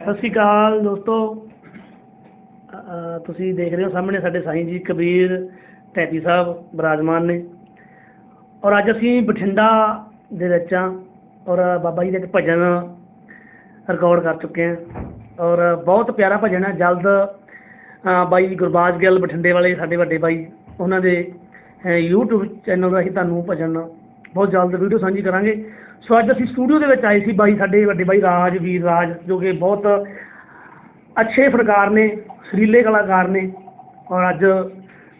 ਸਤਿ ਸ਼੍ਰੀ ਅਕਾਲ ਦੋਸਤੋ। ਤੁਸੀਂ ਦੇਖ ਰਹੇ ਹੋ ਸਾਹਮਣੇ ਸਾਡੇ ਸਾਈਂ ਜੀ ਕਬੀਰ ਟੈਪੀ ਸਾਹਿਬ ਬਿਰਾਜਮਾਨ ਨੇ। ਔਰ ਅੱਜ ਅਸੀਂ ਬਠਿੰਡਾ ਦੇ ਵਿੱਚ ਹਾਂ ਔਰ ਬਾਬਾ ਜੀ ਦੇ ਇੱਕ ਭਜਨ ਰਿਕਾਰਡ ਕਰ ਚੁੱਕੇ ਆ ਔਰ ਬਹੁਤ ਪਿਆਰਾ ਭਜਨ ਹੈ। ਜਲਦ ਬਾਈ ਗੁਰਬਾਜ ਗਿੱਲ ਬਠਿੰਡੇ ਵਾਲੇ ਸਾਡੇ ਵੱਡੇ ਬਾਈ ਉਹਨਾਂ ਦੇ ਅ, YouTube ਚੈਨਲ ਰਾਹੀਂ ਤੁਹਾਨੂੰ ਭਜਨ ਬਹੁਤ ਜਲਦ ਵੀਡੀਓ ਸਾਂਝੀ ਕਰਾਂਗੇ। ਸੋ ਅੱਜ ਅਸੀਂ ਸਟੂਡੀਓ ਦੇ ਵਿੱਚ ਆਏ ਸੀ ਬਾਈ, ਸਾਡੇ ਵੱਡੇ ਬਾਈ ਰਾਜ, ਵੀਰ ਰਾਜ, ਜੋ ਕਿ ਬਹੁਤ ਅੱਛੇ ਫਨਕਾਰ ਨੇ, ਸੁਰੀਲੇ ਕਲਾਕਾਰ ਨੇ ਔਰ ਅੱਜ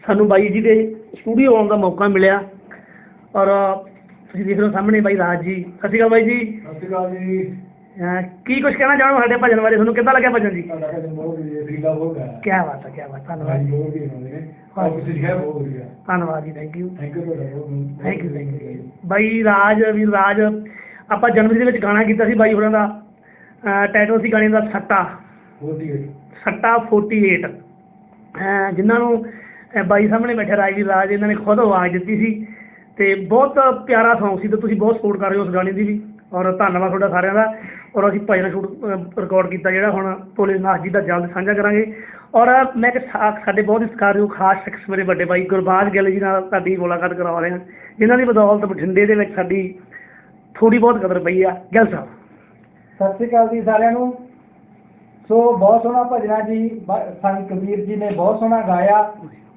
ਸਾਨੂੰ ਬਾਈ ਜੀ ਦੇ ਸਟੂਡੀਓ ਆਉਣ ਦਾ ਮੌਕਾ ਮਿਲਿਆ। ਔਰ ਤੁਸੀਂ ਦੇਖ ਰਹੇ ਹੋ ਸਾਹਮਣੇ ਬਾਈ ਰਾਜ ਜੀ। ਸਤਿ ਸ਼੍ਰੀ ਅਕਾਲ ਬਾਈ ਜੀ। ਸਤਿ ਸ਼੍ਰੀ ਅਕਾਲ ਜੀ। ਕੀ ਕੁਝ ਕਹਿਣਾ ਚਾਹੋ ਸਾਡੇ ਭਜਨ ਬਾਰੇ? ਤੁਹਾਨੂੰ ਕਿੱਦਾਂ ਲੱਗਿਆ ਭਜਨ ਜੀ? ਤੁਹਾਡਾ ਕਹਿੰਦੇ ਬਹੁਤ ਵਧੀਆ ਫੀਲਾ ਹੋ ਗਿਆ ਕੀ ਬਾਤ ਹੈ। ਕੀ ਬਾਤ ਧੰਨਵਾਦ। ਹਾਂਜੀ ਜੀ ਬਹੁਤ ਵਧੀਆ ਹੁੰਦੇ ਨੇ। ਆਪ ਤੁਸੀਂ ਹੈ ਬਹੁਤ ਵਧੀਆ। ਧੰਨਵਾਦ ਜੀ ਥੈਂਕ ਯੂ ਥੈਂਕ ਯੂ ਤੁਹਾਡਾ ਬਹੁਤ ਥੈਂਕ ਯੂ ਥੈਂਕ ਯੂ ਬਾਈ ਰਾਜ ਵੀਰ ਰਾਜ ਆਪਾਂ ਜਨਵਰੀ ਦੇ ਵਿੱਚ ਗਾਣਾ ਕੀਤਾ ਸੀ ਬਾਈ ਹੋਰਾਂ ਦਾ। ਟਾਈਟਲ ਸੀ ਗਾਣੇ ਦਾ ਸੱਟਾ ਸੱਟਾ 48 ਅਹ ਜਿਨ੍ਹਾਂ ਨੂੰ ਬਾਈ ਸਾਹਮਣੇ ਬੈਠੇ ਰਾਜਵੀਰ ਰਾਜ ਇਹਨਾਂ ਨੇ ਖੁਦ ਆਵਾਜ਼ ਦਿੱਤੀ ਸੀ। ਤੇ ਬਹੁਤ ਪਿਆਰਾ Song ਸੀ ਤੇ ਤੁਸੀਂ ਬਹੁਤ ਸਪੋਰਟ ਕਰ ਰਹੇ ਹੋ ਉਸ ਗਾਣੇ ਦੀ ਵੀ। ਔਰ ਧੰਨਵਾਦ ਤੁਹਾਡਾ ਸਾਰਿਆਂ ਦਾ। ਔਰ ਅਸੀਂ ਭਜਨ ਸ਼ੂਟ ਰਿਕਾਰਡ ਕੀਤਾ ਜਿਹੜਾ ਹੁਣ ਭੋਲੇ ਨਾਥ ਜੀ ਦਾ ਜਲਦ ਸਾਂਝਾ ਕਰਾਂਗੇ। ਔਰ ਮੈਂ ਇੱਕ ਸਾਡੇ ਬਹੁਤ ਸਤਿਕਾਰਯੋਗ, ਖਾਸ ਸ਼ਖਸ ਮੇਰੇ ਵੱਡੇ ਭਾਈ ਗੁਰਬਾਜ ਗਿੱਲ ਜੀ ਨਾਲ ਤੁਹਾਡੀ ਮੁਲਾਕਾਤ ਕਰਵਾ ਰਹੇ ਹਾਂ। ਜਿਨ੍ਹਾਂ ਦੀ ਬਦੌਲਤ ਬਠਿੰਡੇ ਦੇ ਵਿੱਚ ਸਾਡੀ ਥੋੜੀ ਬਹੁਤ ਕਦਰ ਪਈ ਆ। ਗਿੱਲ ਸਾਹਿਬ। ਸਤਿ ਸ਼੍ਰੀ ਅਕਾਲ ਜੀ ਸਾਰਿਆਂ ਨੂੰ। ਸੋ, ਬਹੁਤ ਸੋਹਣਾ ਭਜਨਾ ਜੀ। ਬ- ਸੰਤ ਕਬੀਰ ਜੀ ਨੇ ਬਹੁਤ ਸੋਹਣਾ ਗਾਇਆ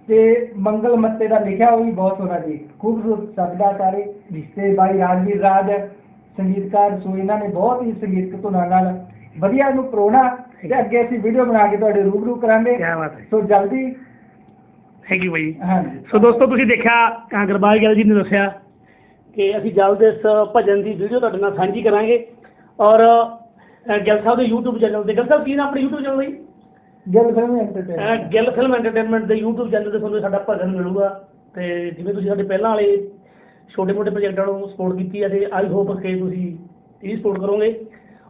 ਤੇ ਮੰਗਲ ਮੱਤੇ ਦਾ ਲਿਖਿਆ ਉਹ ਵੀ ਬਹੁਤ ਸੋਹਣਾ ਜੀ। ਖੂਬਸੂਰਤ ਸ਼ਬਦ ਆ ਸਾਰੇ। ਤੇ ਬਾਈ ਰਾਜਵੀਰ ਰਾਜ ਸੰਗੀਤਕਾਰ ਸੋ ਇਹਨਾਂ ਨੇ ਬਹੁਤ ਹੀ ਸੰਗੀਤਕ ਧੁਨਾਂ ਨਾਲ ਵਧੀਆ ਇਹਨੂੰ ਪਰੋਣਾ ਤੇ ਅੱਗੇ ਅਸੀਂ ਵੀਡੀਓ ਬਣਾ ਕੇ ਤੁਹਾਡੇ ਰੂਬਰੂ ਕਰਾਂਗੇ। ਕੀ ਬਾਤ ਹੈ। ਸੋ ਜਲਦੀ ਯੂ ਬਾਈ। ਸੋ ਦੋਸਤੋ ਤੁਸੀਂ ਦੇਖਿਆ ਅ, ਗੁਰਬਾਜ ਗਿੱਲ ਜੀ ਨੇ ਦੱਸਿਆ ਕਿ ਅਸੀਂ ਜਲਦ ਇਸ ਭਜਨ ਦੀ ਵੀਡੀਓ ਤੁਹਾਡੇ ਨਾਲ ਸਾਂਝੀ ਕਰਾਂਗੇ। ਔਰ ਗਿੱਲ ਸਾਹਿਬ ਦੇ YouTube ਚੈਨਲ ਤੇ ਗਿੱਲ ਸਾਹਿਬ ਕੀ ਨਾਮ ਆਪਣੇ YouTube ਚੈਨਲ ਜੀ ਗੱਲ film entertainment Gill film entertainment ਦੇ YouTube ਚੈਨਲ ਤੇ ਤੁਹਾਨੂੰ ਸਾਡਾ ਭਜਨ ਮਿਲੂਗਾ। ਤੇ ਜਿਵੇਂ ਤੁਸੀਂ ਸਾਡੇ ਪਹਿਲਾਂ ਵਾਲੇ ਛੋਟੇ ਮੋਟੇ ਪ੍ਰੋਜੈਕਟਾਂ ਨੂੰ ਸਪੋਰਟ ਕੀਤੀ ਹੈ ਆਈ ਹੋਪ ਕਿ ਤੁਸੀਂ ਇਹ ਸਪੋਰਟ ਕਰੋਗੇ।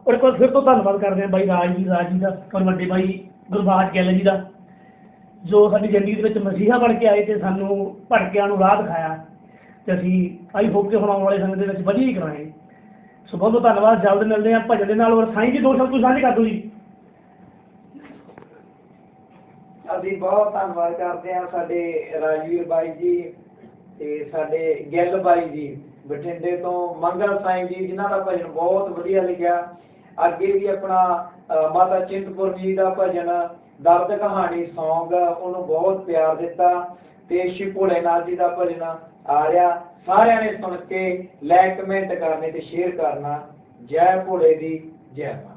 ਔਰ ਇੱਕ ਵਾਰ ਫਿਰ ਤੋਂ ਧੰਨਵਾਦ ਕਰਦੇ ਹਾਂ ਬਾਈ ਰਾਜ ਜੀ ਰਾਜ ਜੀ ਦਾ ਔਰ ਵੱਡੇ ਬਾਈ ਗੁਰਬਾਜ ਗਿੱਲ ਜੀ ਦਾ, ਜੋ ਸਾਡੀ ਜ਼ਿੰਦਗੀ ਦੇ ਵਿੱਚ ਮਸੀਹਾ ਬਣ ਕੇ ਆਏ ਤੇ ਸਾਨੂੰ ਭਟਕਿਆਂ ਨੂੰ ਰਾਹ ਦਿਖਾਇਆ। ਤੇ ਅਸੀਂ ਆਈ ਹੋਪ ਕਿ ਹੁਣ ਆਉਣ ਵਾਲੇ ਸਮੇਂ ਦੇ ਵਿੱਚ ਵਧੀਆ ਹੀ ਕਰਾਂਗੇ। ਸੋ ਬਹੁਤ ਬਹੁਤ ਧੰਨਵਾਦ, ਜਲਦ ਮਿਲਦੇ ਹਾਂ ਭਜਨ ਦੇ ਨਾਲ ਔਰ ਸਾਈਂ ਜੀ, ਦੋ ਸ਼ਬਦ ਤੁਸੀਂ ਸਾਂਝੇ ਕਰ ਦਿਓ ਜੀ। ਅਸੀਂ ਬਹੁਤ ਧੰਨਵਾਦ ਕਰਦੇ ਹਾਂ ਸਾਡੇ ਰਾਜਵੀਰ ਬਾਈ ਜੀ ਤੇ ਸਾਡੇ ਗਿੱਲ ਬਾਈ ਜੀ, ਬਠਿੰਡੇ ਤੋਂ ਮੰਗਲ ਸਾਈਂ ਜੀ, ਜਿਨ੍ਹਾਂ ਦਾ ਭਜਨ ਬਹੁਤ ਵਧੀਆ ਲਿਖਿਆ। ਅੱਗੇ ਵੀ ਆਪਣਾ ਮਾਤਾ ਚਿੰਤਪੁਰ ਜੀ ਦਾ ਭਜਨ, ਦਰਦ ਕਹਾਣੀ, Song, ਉਹਨੂੰ ਬਹੁਤ ਪਿਆਰ ਦਿੱਤਾ ਤੇ ਸ਼੍ਰੀ ਭੋਲੇਨਾਥ ਜੀ ਦਾ ਭਜਨ ਆ ਰਿਹਾ। ਸਾਰਿਆਂ ਨੇ ਸੁਣ ਕੇ ਲਾਈਕ ਕਮੈਂਟ ਕਰਨੇ ਤੇ ਸ਼ੇਅਰ ਕਰਨਾ। ਜੈ ਭੋਲੇ ਦੀ ਜੈ ਮਾਂ